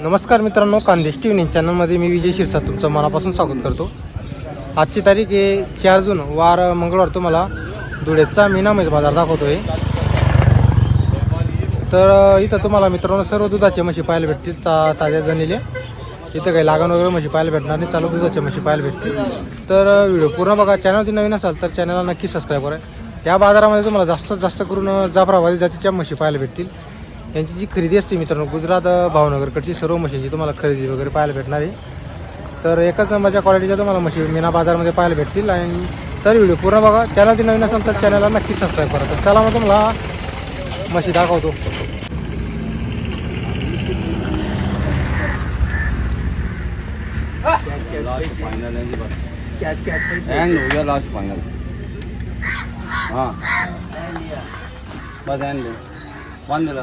नमस्कार मित्रांनो कांदेश T V चॅनलमध्ये मी विजय शिरसा तुमचं मनापासून स्वागत करतो. आजची तारीख आहे चार जून वार मंगळवार तुम्हाला धुळेचा मीना म्हैस बाजार दाखवतो आहे तर इथं तुम्हाला मित्रांनो सर्व दुधाचे म्हशी पाहायला भेटतील ता ताज्या जणीले. इथं काही लागण वगैरे म्हशी पाहायला भेटणार नाही चालू दुधाचे म्हशी पाहायला भेटतील. तर व्हिडिओ पूर्ण बघा चॅनलवरती नवीन असाल तर चॅनलला नक्की सबस्क्राईब करा. या बाजारामध्ये तुम्हाला जास्तीत जास्त करून जाफराबादी जातीच्या म्हशी पाहायला भेटतील. यांची जी खरेदी असते मित्रांनो गुजरात भावनगरकडची सर्व म्हशींची तुम्हाला खरेदी वगैरे पाहायला भेटणार आहे. तर एकाच नंबरच्या क्वालिटीच्या तुम्हाला म्हशी मीना बाजारमध्ये पाहायला भेटतील आणि तर व्हिडिओ पूर्ण बघा. चॅनल नवीन असेल तर चॅनलला नक्की सबस्क्राईब करा. तर चला मग तुम्हाला म्हशी दाखवतो. लास्ट बस एंड बंद दिला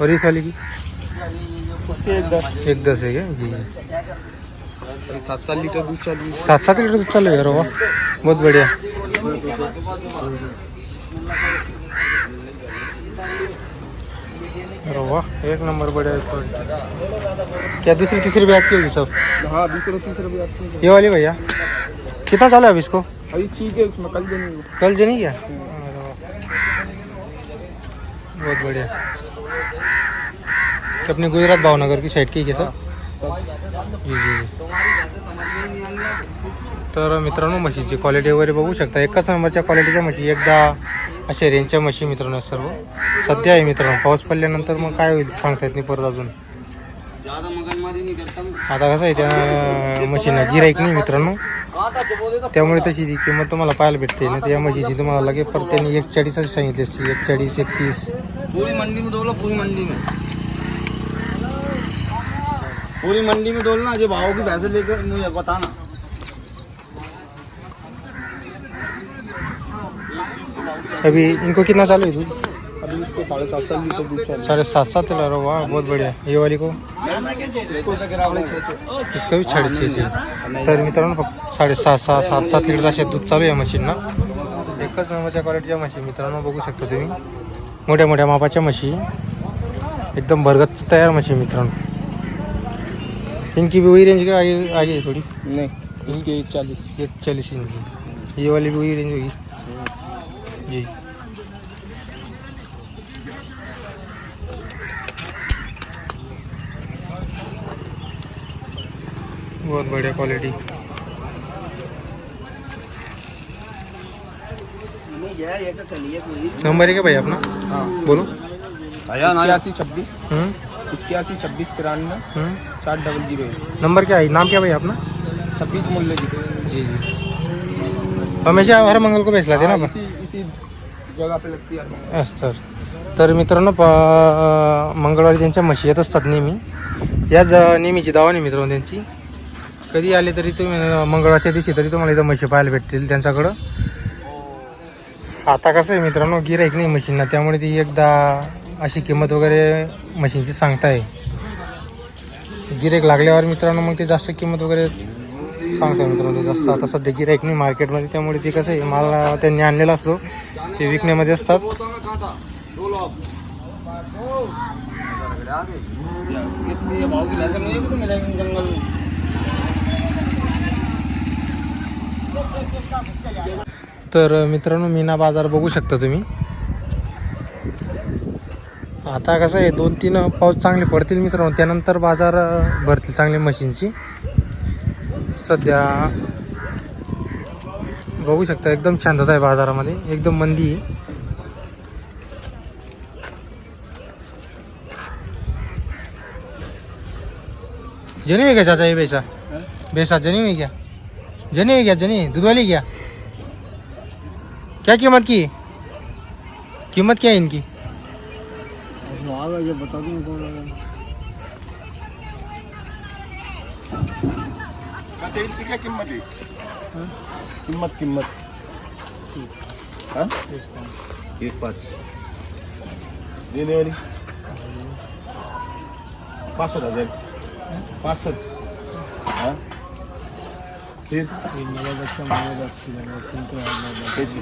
और इस वाली की? उसके एक दस। एक दस है क्या? जी। सात सात लीटर दूध चाहिए सात सात लीटर दूध चालू है यार वाह। बहुत बढ़िया। अरे वाह एक नंबर बढ़िया क्या दूसरी तीसरी बैग की होगी सब? हाँ दूसरे तीसरे भी आते ये वाली भैया? कितना चालू है अभी इसको? अभी ठीक है उसमें कल जनी कल जे नहीं क्या बहुत बढ़िया। कि अपनी गुजरात भावनगर की साइड की है सब जी जी जी। तर मित्रांनो म्हशीची क्वालिटी वगैरे बघू शकता. एकाच नंबरच्या क्वालिटीच्या म्हशी एकदा अशा रेंजच्या म्हशी मित्रांनो सर्व. सध्या आहे मित्रांनो पाऊस पडल्यानंतर मग काय होईल सांगता येत नाही परत अजून. आता कसं आहे त्या म्हशींना गिराईक नाही मित्रांनो. त्यामुळे तशी ती किंमत तुम्हाला पाहायला भेटते. ना तर या म्हशीची तुम्हाला लगे पर त्यांनी एक चाळीस अशी सांगितली असते एक चाळीस एकतीस. पूरी मंडी में डोलो पूरी मंडी में. पूरी मंडी में डोलना जो भाव की पैसे लेकर मुझे बताना। अभी इनको कितना चालू है दूध अभी साढ़े सात सात दूध साढ़े सात सात चला रहा वाह बहुत बढ़िया। ये वाली को? इसका भी साढ़े छः से। तर मित्रांनो फक्त साडे सहा सहा सात सात लिटर असे दूध चालू आहे मशीनना एकच नंबरच्या क्वालिटीच्या म्हशी मित्रांनो बघू शकता तुम्ही. मोठ्या मोठ्या मापाच्या म्हशी एकदम भरगत तयार म्हशी मित्रांनो. इनकी भी वही रेंज का आगे आगे है थोड़ी। नहीं उसके एक चालीस। एक चालीस इनकी ये वाली भी वही रेंज होगी। जी। बहुत बढ़िया क्वालिटी नंबर है क्या भाई अपना? हाँ। बोलो। इक्यासी छब्बीस। हम्म। इक्यासी छब्बीस तिरानवे सात डबल जीरो। नंबर क्या है? नाम क्या भाई अपना? सफीक मूल्य जी। जी जी। हमेशा हर मंगल को बेच लाते ना? इसी इसी जगह पे लगती है असं तर तर मित्रांनो प मंगळवारी त्यांच्या म्हशी येत असतात नेहमी. याच नेहमीची दावा नाही मित्रांनो त्यांची. कधी आले तरी तुम्ही मंगळवारच्या दिवशी तरी तुम्हाला इथं म्हशी पाहायला भेटतील त्यांच्याकडं. आता कसं आहे मित्रांनो गिराईक नाही म्हशींना त्यामुळे ती एकदा अशी किंमत वगैरे मशीनची सांगताय. गिरेक लागल्यावर मित्रांनो मग ते जास्त किंमत वगैरे सांगताय मित्रांनो. जास्त आता सध्या गिरेक नाही मार्केटमध्ये त्यामुळे ते कसं आहे माल त्यांनी आणलेला असतो. ते विकण्यामध्ये असतात. तर मित्रांनो मीना बाजार बघू शकता तुम्ही. आता कसं आहे दोन तीन पाऊस चांगले पडतील मित्रांनो. त्यानंतर बाजार भरतील चांगली मशीनची. सध्या बघू शकता एकदम शांतता आहे बाजारामध्ये. एकदम मंदी आहे. जनी है क्या चाचा ये बेचा बेचा जनी हुई क्या? जनी हुई क्या जनी? दूध वाली क्या? क्या कीमत की? कीमत क्या है इनकी? आगा ये बता दूँ कौन आएगा आता इसकी काय किंमत किंमत किंमत। एक पाच। देने वाली? पासष्ट हज़ार। पासष्ट हाँ? फिर? कैसे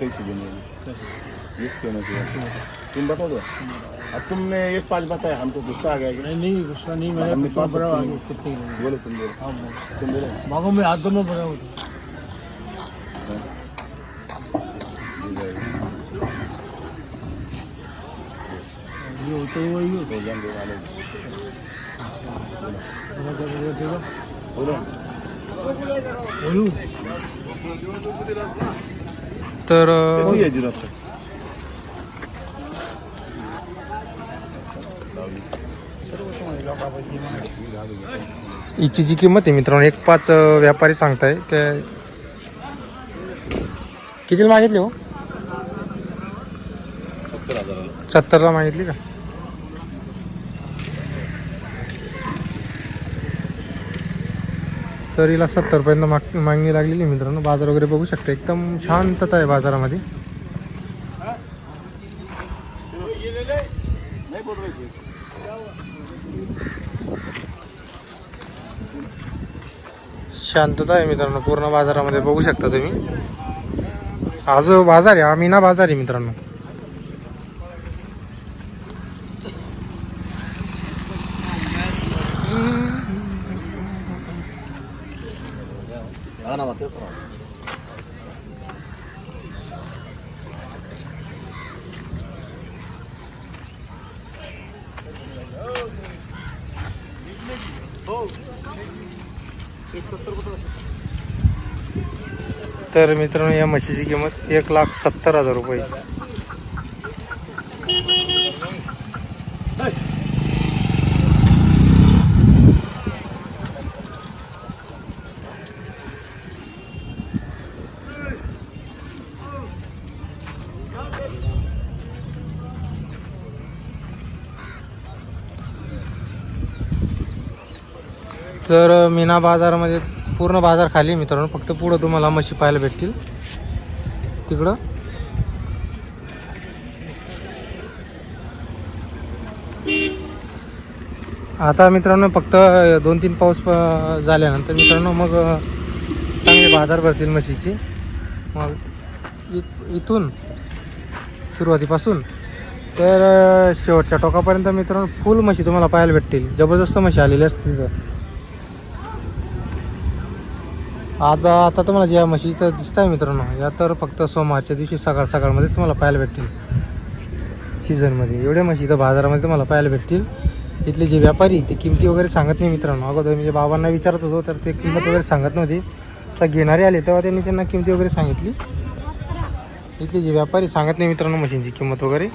कैसे देने वाली इसके होना चाहिए तुम बता दो अब तुमने एक पाँच बताया हमको गुस्सा आ गया? नहीं नहीं गुस्सा नहीं हमने मैंने पास बड़ा रखी आगे कितने? बोलो। तुम बोलो। तुम बोलो। भागो में हाथ दोनों बड़ा होता मिल जाएगा ये होते हुए ही तो जान दे वाले बोलो बोलू तर कैसी है जिराफ हिची जी किंमत आहे मित्रांनो एक पाच व्यापारी सांगताय ते कितीला मागितली हो? सत्तरला मागितली का? तर हिला सत्तरपर्यंत माग मागणी लागलेली मित्रांनो बाजार वगैरे बघू शकता एकदम शांतता आहे बाजारामध्ये नहीं बोल रहे थे शांतता आहे मित्रांनो. पूर्ण बाजारामध्ये बघू शकता तुम्ही. आज बाजार आहे आमिना बाजार आहे मित्रांनो. तर मित्रांनो या म्हशीची किंमत एक लाख सत्तर हजार रुपये. तर मीना बाजारमध्ये पूर्ण बाजार खाली मित्रांनो. फक्त पुढं तुम्हाला म्हशी पाहायला भेटतील. तिकडं. आता मित्रांनो फक्त दोन तीन पाऊस प- झाल्यानंतर मित्रांनो मग चांगले बाजार भरतील म्हशीची मग इथून सुरुवातीपासून. तर शेवटच्या टोकापर्यंत मित्रांनो फुल म्हशी तुम्हाला पाहायला भेटतील. जबरदस्त म्हशी आलेली असतील तिथं. आता आता तुम्हाला ज्या म्हशी इथं दिसत आहे मित्रांनो या तर फक्त सोमवारच्या दिवशी सकाळ सकाळमध्येच तुम्हाला पाहायला भेटतील. सीझनमध्ये एवढ्या म्हशी इथं बाजारामध्ये तुम्हाला पाहायला भेटतील. इथले जे व्यापारी ते किमती वगैरे सांगत नाही मित्रांनो. अगोदर म्हणजे बाबांना विचारत होतो तर ते किंमत वगैरे सांगत नव्हती. आता घेणारे आले तेव्हा त्यांनी त्यांना किमती वगैरे सांगितली. इथले जे व्यापारी सांगत नाही मित्रांनो मशीनची किंमत वगैरे.